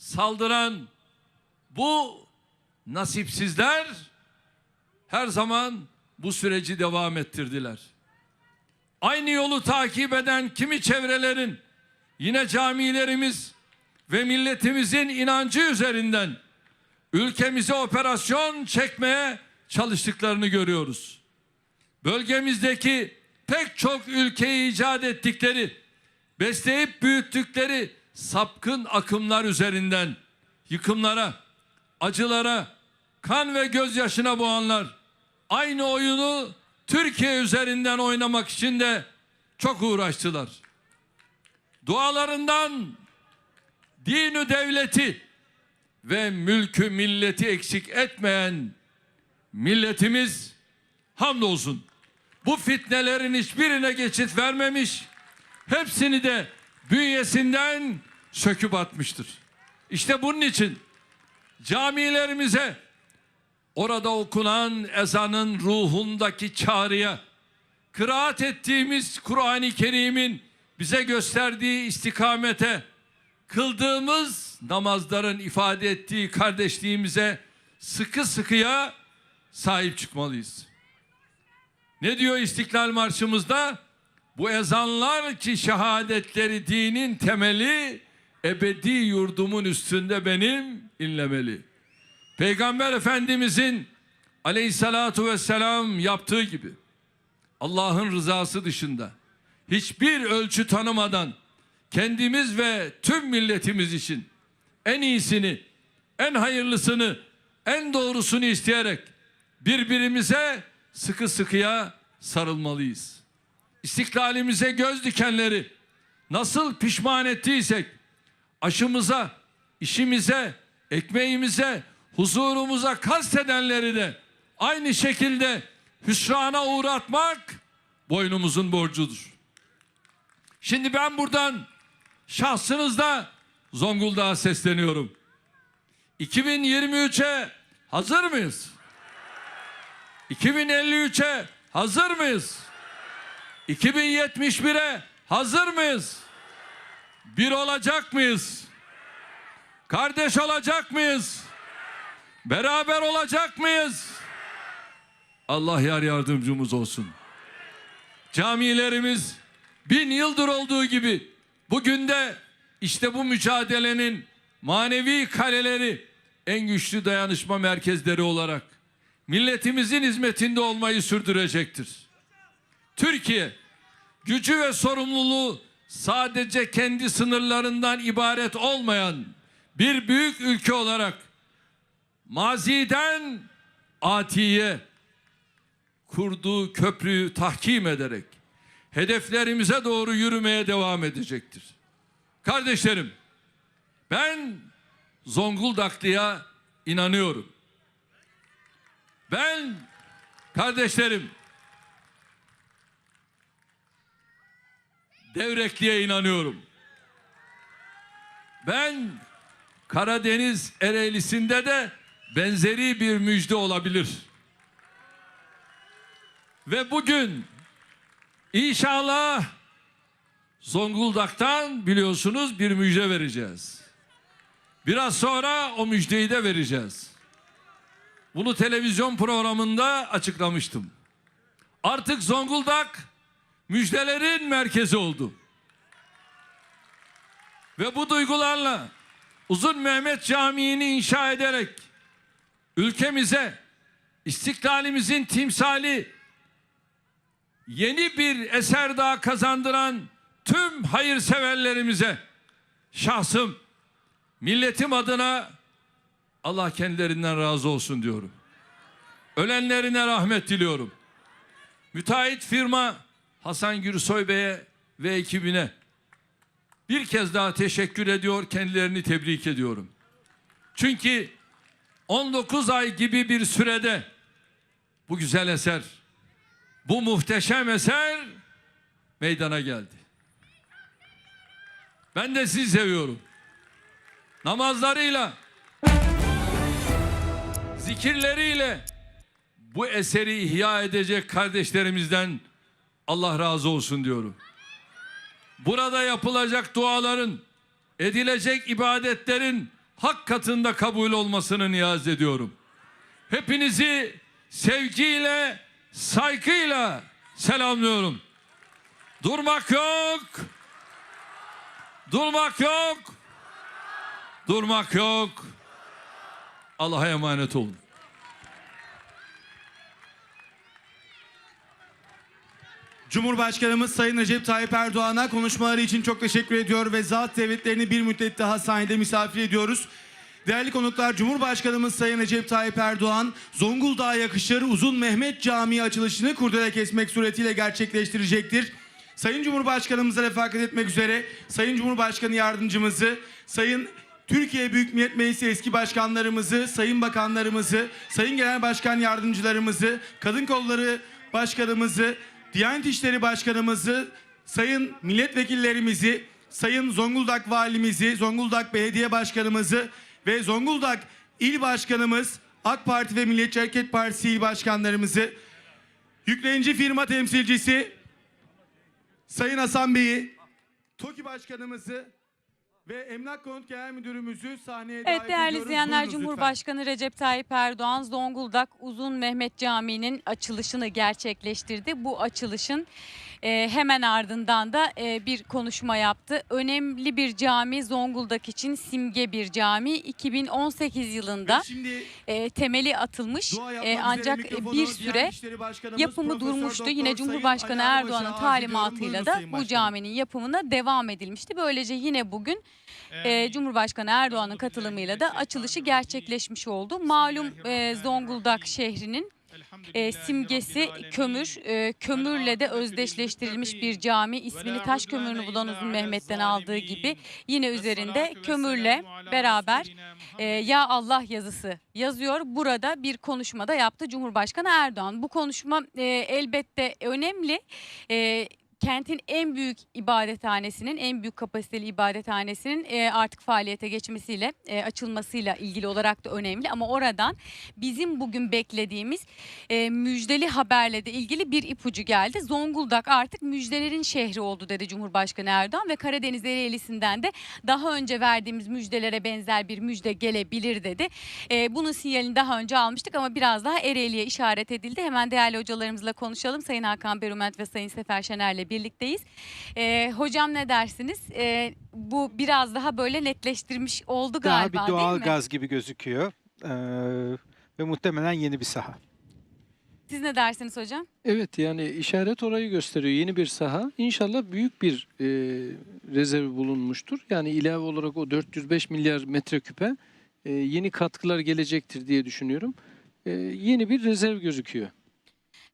saldıran bu nasipsizler her zaman bu süreci devam ettirdiler. Aynı yolu takip eden kimi çevrelerin yine camilerimiz ve milletimizin inancı üzerinden ülkemize operasyon çekmeye çalıştıklarını görüyoruz. Bölgemizdeki pek çok ülkeyi icat ettikleri, besleyip büyüttükleri sapkın akımlar üzerinden yıkımlara, acılara, kan ve gözyaşına boğanlar aynı oyunu Türkiye üzerinden oynamak için de çok uğraştılar. Dualarından dini devleti ve mülkü milleti eksik etmeyen milletimiz hamdolsun bu fitnelerin hiçbirine geçit vermemiş, hepsini de bünyesinden söküp atmıştır. İşte bunun için camilerimize orada okunan ezanın ruhundaki çağrıya, kıraat ettiğimiz Kur'an-ı Kerim'in bize gösterdiği istikamete, kıldığımız namazların ifade ettiği kardeşliğimize sıkı sıkıya sahip çıkmalıyız. Ne diyor İstiklal Marşımızda? Bu ezanlar ki şehadetleri dinin temeli ebedi yurdumun üstünde benim inlemeli. Peygamber Efendimizin aleyhissalatu vesselam yaptığı gibi Allah'ın rızası dışında hiçbir ölçü tanımadan kendimiz ve tüm milletimiz için en iyisini, en hayırlısını, en doğrusunu isteyerek birbirimize sıkı sıkıya sarılmalıyız. İstiklalimize göz dikenleri nasıl pişman ettiysek aşımıza, işimize, ekmeğimize, huzurumuza kastedenleri de aynı şekilde hüsrana uğratmak boynumuzun borcudur. Şimdi ben buradan şahsınızda Zonguldak'a sesleniyorum. 2023'e hazır mıyız? 2053'e hazır mıyız? 2071'e hazır mıyız? Bir olacak mıyız? Kardeş olacak mıyız? Beraber olacak mıyız? Allah yar yardımcımız olsun. Camilerimiz bin yıldır olduğu gibi bugün de işte bu mücadelenin manevi kaleleri en güçlü dayanışma merkezleri olarak milletimizin hizmetinde olmayı sürdürecektir. Türkiye gücü ve sorumluluğu sadece kendi sınırlarından ibaret olmayan bir büyük ülke olarak maziden atiye kurduğu köprüyü tahkim ederek hedeflerimize doğru yürümeye devam edecektir. Kardeşlerim, ben Zonguldaklı'ya inanıyorum. Ben kardeşlerim Devrekli'ye inanıyorum. Ben Karadeniz Ereğlisi'nde de benzeri bir müjde olabilir. Ve bugün inşallah Zonguldak'tan biliyorsunuz bir müjde vereceğiz. Biraz sonra o müjdeyi de vereceğiz. Bunu televizyon programında açıklamıştım. Artık Zonguldak müjdelerin merkezi oldu. Ve bu duygularla Uzun Mehmet Camii'ni inşa ederek ülkemize istiklalimizin timsali yeni bir eser daha kazandıran tüm hayırseverlerimize şahsım milletim adına Allah kendilerinden razı olsun diyorum. Ölenlerine rahmet diliyorum. Müteahhit firma Hasan Gürsoy Bey'e ve ekibine bir kez daha teşekkür ediyor, kendilerini tebrik ediyorum. Çünkü 19 ay gibi bir sürede bu güzel eser, bu muhteşem eser meydana geldi. Ben de sizi seviyorum. Namazlarıyla, zikirleriyle bu eseri ihya edecek kardeşlerimizden Allah razı olsun diyorum. Burada yapılacak duaların, edilecek ibadetlerin hak katında kabul olmasını niyaz ediyorum. Hepinizi sevgiyle, saygıyla selamlıyorum. Durmak yok. Durmak yok. Durmak yok. Allah'a emanet olun. Cumhurbaşkanımız Sayın Recep Tayyip Erdoğan'a konuşmaları için çok teşekkür ediyor ve zat devletlerini bir müddet daha sahnede misafir ediyoruz. Değerli konuklar Cumhurbaşkanımız Sayın Recep Tayyip Erdoğan Zonguldak'a yakışır Uzun Mehmet Camii açılışını kurdele kesmek suretiyle gerçekleştirecektir. Sayın Cumhurbaşkanımıza refakat etmek üzere Sayın Cumhurbaşkanı Yardımcımızı, Sayın Türkiye Büyük Millet Meclisi eski başkanlarımızı, sayın bakanlarımızı, sayın genel başkan yardımcılarımızı, kadın kolları başkanımızı, Diyanet İşleri Başkanımızı, sayın milletvekillerimizi, sayın Zonguldak valimizi, Zonguldak Belediye Başkanımızı ve Zonguldak İl Başkanımız, AK Parti ve Milliyetçi Hareket Partisi il başkanlarımızı, yüklenici firma temsilcisi Sayın Hasan Bey'i, TOKİ Başkanımızı ve Emlak Konut Genel Müdürümüzü sahneye davet Evet değerli izleyenler Buyurunuz lütfen. Cumhurbaşkanı Recep Tayyip Erdoğan Zonguldak Uzun Mehmet Camii'nin açılışını gerçekleştirdi. Bu açılışın e, hemen ardından da e, bir konuşma yaptı. Önemli bir cami Zonguldak için simge bir cami. 2018 yılında Şimdi e, temeli atılmış E, ancak bir süre yapımı durmuştu. Doktor Yine Cumhurbaşkanı Erdoğan'ın talimatıyla da bu caminin yapımına devam edilmişti. Böylece yine bugün e, Cumhurbaşkanı Erdoğan'ın katılımıyla da açılışı gerçekleşmiş oldu. Malum e, Zonguldak şehrinin e, simgesi kömür. E, kömürle de özdeşleştirilmiş bir cami. İsmini taş kömürünü bulan Uzun Mehmet'ten aldığı gibi yine üzerinde kömürle beraber e, Ya Allah yazısı yazıyor. Burada bir konuşmada yaptı Cumhurbaşkanı Erdoğan. Bu konuşma e, elbette önemli. E, kentin en büyük ibadethanesinin, en büyük kapasiteli ibadethanesinin e, artık faaliyete geçmesiyle, e, açılmasıyla ilgili olarak da önemli. Ama oradan bizim bugün beklediğimiz e, müjdeli haberle de ilgili bir ipucu geldi. Zonguldak artık müjdelerin şehri oldu dedi Cumhurbaşkanı Erdoğan ve Karadeniz Ereğlisi'nden de daha önce verdiğimiz müjdelere benzer bir müjde gelebilir dedi. E, bunun sinyalini daha önce almıştık ama biraz daha Ereğli'ye işaret edildi. Hemen değerli hocalarımızla konuşalım. Sayın Hakan Berument ve Sayın Sefer Şener'le birlikteyiz. E, hocam ne dersiniz? E, bu biraz daha böyle netleştirmiş oldu Daha galiba bir doğal değil mi? gaz gibi gözüküyor. Ee, ve muhtemelen yeni bir saha. Siz ne dersiniz hocam? Evet yani işaret orayı gösteriyor. Yeni bir saha. İnşallah büyük bir e, rezerv bulunmuştur. Yani ilave olarak o 405 milyar metreküpe e, yeni katkılar gelecektir diye düşünüyorum. E, yeni bir rezerv gözüküyor.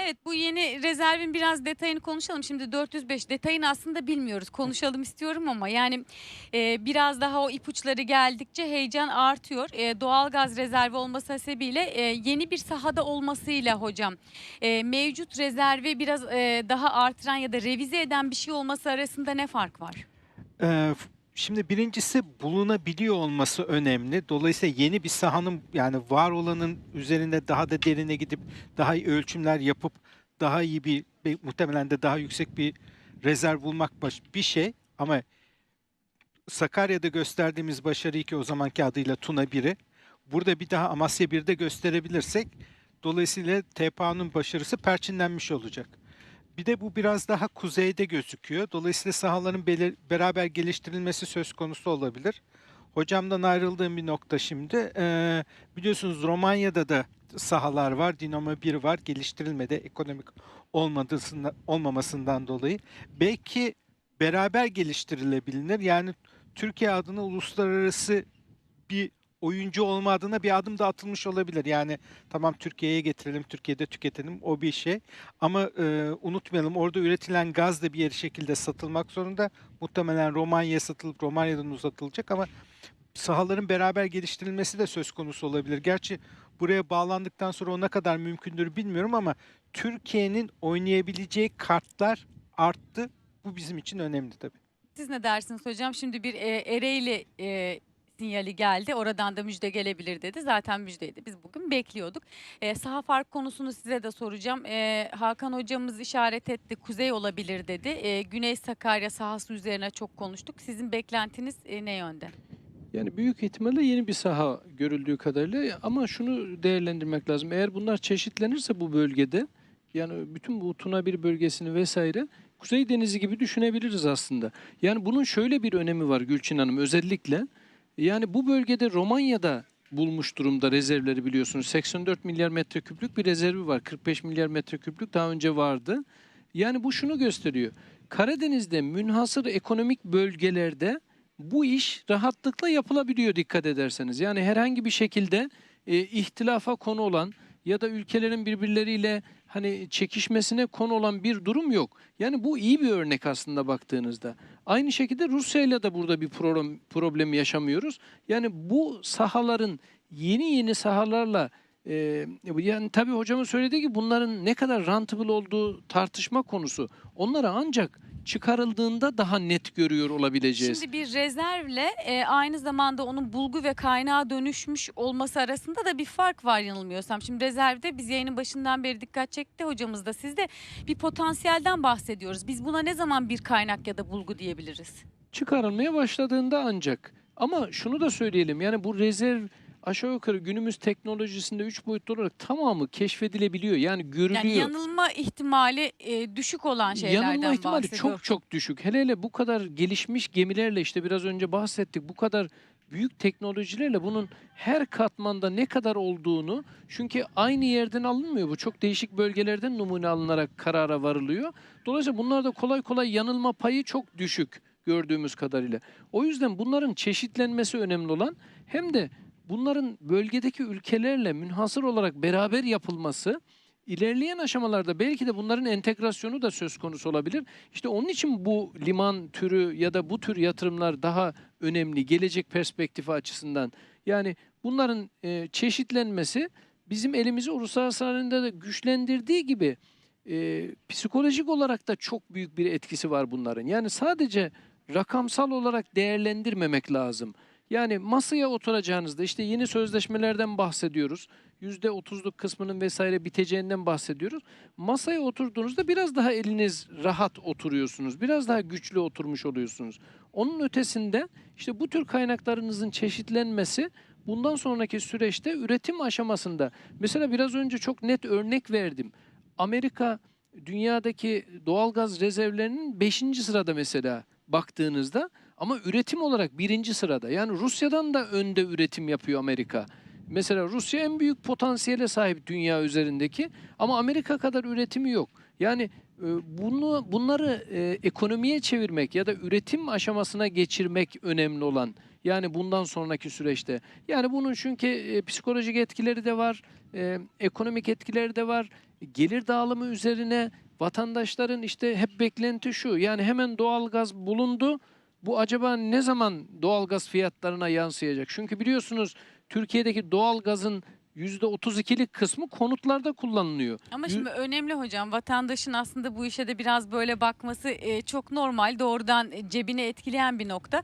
Evet bu yeni rezervin biraz detayını konuşalım. Şimdi 405 detayını aslında bilmiyoruz. Konuşalım istiyorum ama yani e, biraz daha o ipuçları geldikçe heyecan artıyor. E, doğalgaz rezervi olması hasebiyle e, yeni bir sahada olmasıyla hocam e, mevcut rezervi biraz e, daha artıran ya da revize eden bir şey olması arasında ne fark var? Ee, şimdi birincisi bulunabiliyor olması önemli. Dolayısıyla yeni bir sahanın yani var olanın üzerinde daha da derine gidip daha iyi ölçümler yapıp daha iyi bir muhtemelen de daha yüksek bir rezerv bulmak baş, bir şey ama Sakarya'da gösterdiğimiz başarıyı ki o zamanki adıyla Tuna 1'i burada bir daha Amasya 1'de gösterebilirsek dolayısıyla TPA'nın başarısı perçinlenmiş olacak. Bir de bu biraz daha kuzeyde gözüküyor. Dolayısıyla sahaların belir- beraber geliştirilmesi söz konusu olabilir. Hocamdan ayrıldığım bir nokta şimdi. Ee, biliyorsunuz Romanya'da da sahalar var. Dinamo 1 var. Geliştirilmedi ekonomik olmadığından, olmamasından dolayı. Belki beraber geliştirilebilir. Yani Türkiye adına uluslararası bir oyuncu olma adına bir adım da atılmış olabilir. Yani tamam Türkiye'ye getirelim, Türkiye'de tüketelim o bir şey. Ama e, unutmayalım orada üretilen gaz da bir yer şekilde satılmak zorunda. Muhtemelen Romanya'ya satılıp Romanya'dan uzatılacak ama sahaların beraber geliştirilmesi de söz konusu olabilir. Gerçi buraya bağlandıktan sonra o ne kadar mümkündür bilmiyorum ama Türkiye'nin oynayabileceği kartlar arttı. Bu bizim için önemli tabii. Siz ne dersiniz hocam? Şimdi bir e, Ereğli e, sinyali geldi. Oradan da müjde gelebilir dedi. Zaten müjdeydi. Biz bugün bekliyorduk. E, saha fark konusunu size de soracağım. E, Hakan hocamız işaret etti. Kuzey olabilir dedi. E, Güney Sakarya sahası üzerine çok konuştuk. Sizin beklentiniz e, ne yönde? Yani büyük ihtimalle yeni bir saha görüldüğü kadarıyla ama şunu değerlendirmek lazım. Eğer bunlar çeşitlenirse bu bölgede yani bütün bu Tuna bir bölgesini vesaire Kuzey Denizi gibi düşünebiliriz aslında. Yani bunun şöyle bir önemi var Gülçin Hanım özellikle. Yani bu bölgede Romanya'da bulmuş durumda rezervleri biliyorsunuz. 84 milyar metreküplük bir rezervi var. 45 milyar metreküplük daha önce vardı. Yani bu şunu gösteriyor. Karadeniz'de münhasır ekonomik bölgelerde bu iş rahatlıkla yapılabiliyor dikkat ederseniz. Yani herhangi bir şekilde e, ihtilafa konu olan ya da ülkelerin birbirleriyle hani çekişmesine konu olan bir durum yok. Yani bu iyi bir örnek aslında baktığınızda. Aynı şekilde Rusya ile de burada bir problem, problem yaşamıyoruz. Yani bu sahaların yeni yeni sahalarla e, yani tabii hocamın söylediği gibi bunların ne kadar rentable olduğu tartışma konusu. Onlara ancak çıkarıldığında daha net görüyor olabileceğiz. Şimdi bir rezervle e, aynı zamanda onun bulgu ve kaynağa dönüşmüş olması arasında da bir fark var yanılmıyorsam. Şimdi rezervde biz yayının başından beri dikkat çekti hocamız da siz de bir potansiyelden bahsediyoruz. Biz buna ne zaman bir kaynak ya da bulgu diyebiliriz? çıkarılmaya başladığında ancak. Ama şunu da söyleyelim yani bu rezerv aşağı yukarı günümüz teknolojisinde üç boyutlu olarak tamamı keşfedilebiliyor. Yani görülüyor. Yani yanılma ihtimali e, düşük olan şeylerden Yanılma ihtimali çok çok düşük. Hele hele bu kadar gelişmiş gemilerle işte biraz önce bahsettik. Bu kadar büyük teknolojilerle bunun her katmanda ne kadar olduğunu çünkü aynı yerden alınmıyor bu. Çok değişik bölgelerden numune alınarak karara varılıyor. Dolayısıyla bunlarda kolay kolay yanılma payı çok düşük gördüğümüz kadarıyla. O yüzden bunların çeşitlenmesi önemli olan hem de bunların bölgedeki ülkelerle münhasır olarak beraber yapılması ilerleyen aşamalarda belki de bunların entegrasyonu da söz konusu olabilir. İşte onun için bu liman türü ya da bu tür yatırımlar daha önemli gelecek perspektifi açısından. Yani bunların e, çeşitlenmesi bizim elimizi uluslararası arenada da güçlendirdiği gibi e, psikolojik olarak da çok büyük bir etkisi var bunların. Yani sadece rakamsal olarak değerlendirmemek lazım. Yani masaya oturacağınızda işte yeni sözleşmelerden bahsediyoruz. Yüzde otuzluk kısmının vesaire biteceğinden bahsediyoruz. Masaya oturduğunuzda biraz daha eliniz rahat oturuyorsunuz. Biraz daha güçlü oturmuş oluyorsunuz. Onun ötesinde işte bu tür kaynaklarınızın çeşitlenmesi bundan sonraki süreçte üretim aşamasında mesela biraz önce çok net örnek verdim. Amerika dünyadaki doğalgaz rezervlerinin 5. sırada mesela baktığınızda ama üretim olarak birinci sırada. Yani Rusya'dan da önde üretim yapıyor Amerika. Mesela Rusya en büyük potansiyele sahip dünya üzerindeki ama Amerika kadar üretimi yok. Yani e, bunu bunları e, ekonomiye çevirmek ya da üretim aşamasına geçirmek önemli olan. Yani bundan sonraki süreçte. Yani bunun çünkü e, psikolojik etkileri de var, e, ekonomik etkileri de var. Gelir dağılımı üzerine vatandaşların işte hep beklenti şu. Yani hemen doğalgaz bulundu. Bu acaba ne zaman doğalgaz fiyatlarına yansıyacak? Çünkü biliyorsunuz Türkiye'deki doğalgazın %32'lik kısmı konutlarda kullanılıyor. Ama şimdi önemli hocam vatandaşın aslında bu işe de biraz böyle bakması e, çok normal doğrudan e, cebine etkileyen bir nokta.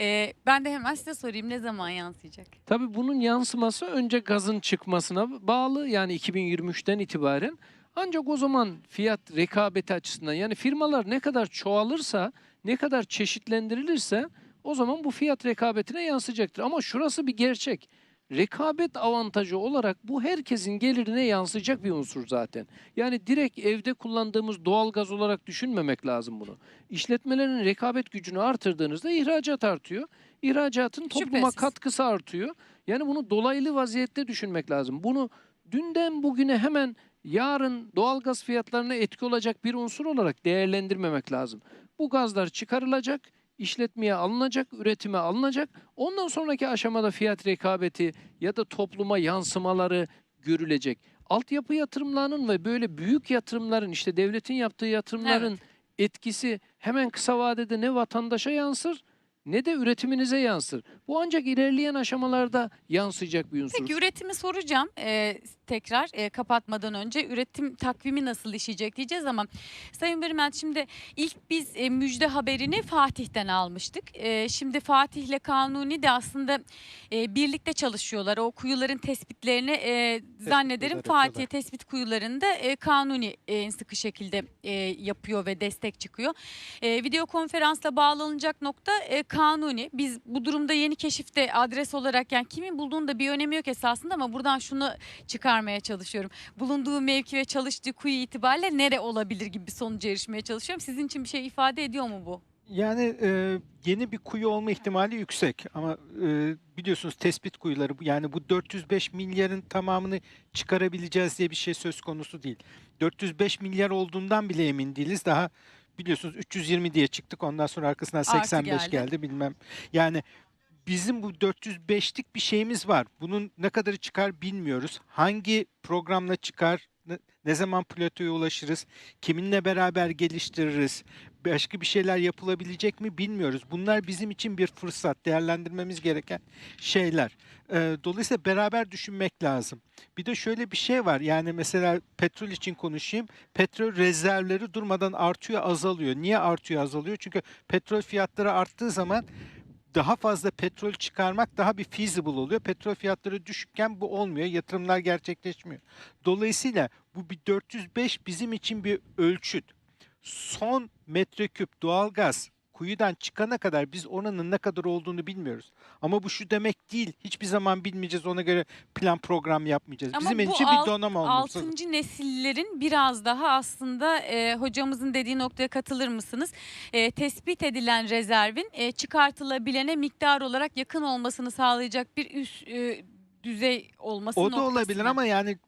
E, ben de hemen size sorayım ne zaman yansıyacak? Tabii bunun yansıması önce gazın çıkmasına bağlı yani 2023'ten itibaren. Ancak o zaman fiyat rekabeti açısından yani firmalar ne kadar çoğalırsa, ne kadar çeşitlendirilirse o zaman bu fiyat rekabetine yansıyacaktır. Ama şurası bir gerçek. Rekabet avantajı olarak bu herkesin gelirine yansıyacak bir unsur zaten. Yani direkt evde kullandığımız doğalgaz olarak düşünmemek lazım bunu. İşletmelerin rekabet gücünü artırdığınızda ihracat artıyor. İhracatın topluma Şüphesiz. katkısı artıyor. Yani bunu dolaylı vaziyette düşünmek lazım. Bunu dünden bugüne hemen yarın doğalgaz fiyatlarına etki olacak bir unsur olarak değerlendirmemek lazım. Bu gazlar çıkarılacak, işletmeye alınacak, üretime alınacak. Ondan sonraki aşamada fiyat rekabeti ya da topluma yansımaları görülecek. Altyapı yatırımlarının ve böyle büyük yatırımların işte devletin yaptığı yatırımların etkisi hemen kısa vadede ne vatandaşa yansır ne de üretiminize yansır. Bu ancak ilerleyen aşamalarda yansıyacak bir unsur. Peki üretimi soracağım e, tekrar e, kapatmadan önce üretim takvimi nasıl işleyecek diyeceğiz ama Sayın Bürmen şimdi ilk biz e, müjde haberini Fatih'ten almıştık. E, şimdi Fatih'le Kanuni de aslında e, birlikte çalışıyorlar. O kuyuların tespitlerini e, zannederim. Fatih tespit kuyularında e, Kanuni e, en sıkı şekilde e, yapıyor ve destek çıkıyor. E, video konferansla bağlanacak nokta e, kanuni. Biz bu durumda yeni keşifte adres olarak yani kimin bulduğunu da bir önemi yok esasında ama buradan şunu çıkarmaya çalışıyorum. Bulunduğu mevki ve çalıştığı kuyu itibariyle nere olabilir gibi bir sonuca erişmeye çalışıyorum. Sizin için bir şey ifade ediyor mu bu? Yani e, yeni bir kuyu olma ihtimali yüksek ama e, biliyorsunuz tespit kuyuları yani bu 405 milyarın tamamını çıkarabileceğiz diye bir şey söz konusu değil. 405 milyar olduğundan bile emin değiliz. Daha biliyorsunuz 320 diye çıktık ondan sonra arkasından Artı 85 geldi. geldi bilmem. Yani bizim bu 405'lik bir şeyimiz var. Bunun ne kadarı çıkar bilmiyoruz. Hangi programla çıkar? Ne, zaman platoya ulaşırız? Kiminle beraber geliştiririz? Başka bir şeyler yapılabilecek mi bilmiyoruz. Bunlar bizim için bir fırsat, değerlendirmemiz gereken şeyler. Ee, dolayısıyla beraber düşünmek lazım. Bir de şöyle bir şey var. Yani mesela petrol için konuşayım. Petrol rezervleri durmadan artıyor, azalıyor. Niye artıyor, azalıyor? Çünkü petrol fiyatları arttığı zaman daha fazla petrol çıkarmak daha bir feasible oluyor. Petrol fiyatları düşükken bu olmuyor. Yatırımlar gerçekleşmiyor. Dolayısıyla bu bir 405 bizim için bir ölçüt. Son metreküp doğalgaz kuyudan çıkana kadar biz oranın ne kadar olduğunu bilmiyoruz. Ama bu şu demek değil. Hiçbir zaman bilmeyeceğiz. Ona göre plan program yapmayacağız. Ama bizim için bir donanma olması. Altıncı nesillerin biraz daha aslında e, hocamızın dediği noktaya katılır mısınız? E, tespit edilen rezervin e, çıkartılabilene miktar olarak yakın olmasını sağlayacak bir üst e, düzey olması O da olabilir ama yani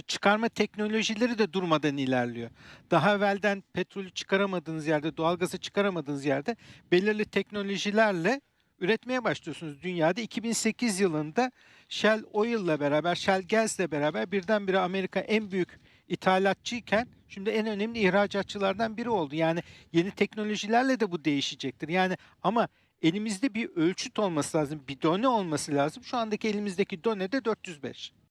çıkarma teknolojileri de durmadan ilerliyor. Daha evvelden petrolü çıkaramadığınız yerde, doğalgazı çıkaramadığınız yerde belirli teknolojilerle üretmeye başlıyorsunuz dünyada. 2008 yılında Shell Oil'la beraber, Shell Gas'le beraber birdenbire Amerika en büyük ithalatçıyken şimdi en önemli ihracatçılardan biri oldu. Yani yeni teknolojilerle de bu değişecektir. Yani ama elimizde bir ölçüt olması lazım, bir done olması lazım. Şu andaki elimizdeki done de 405.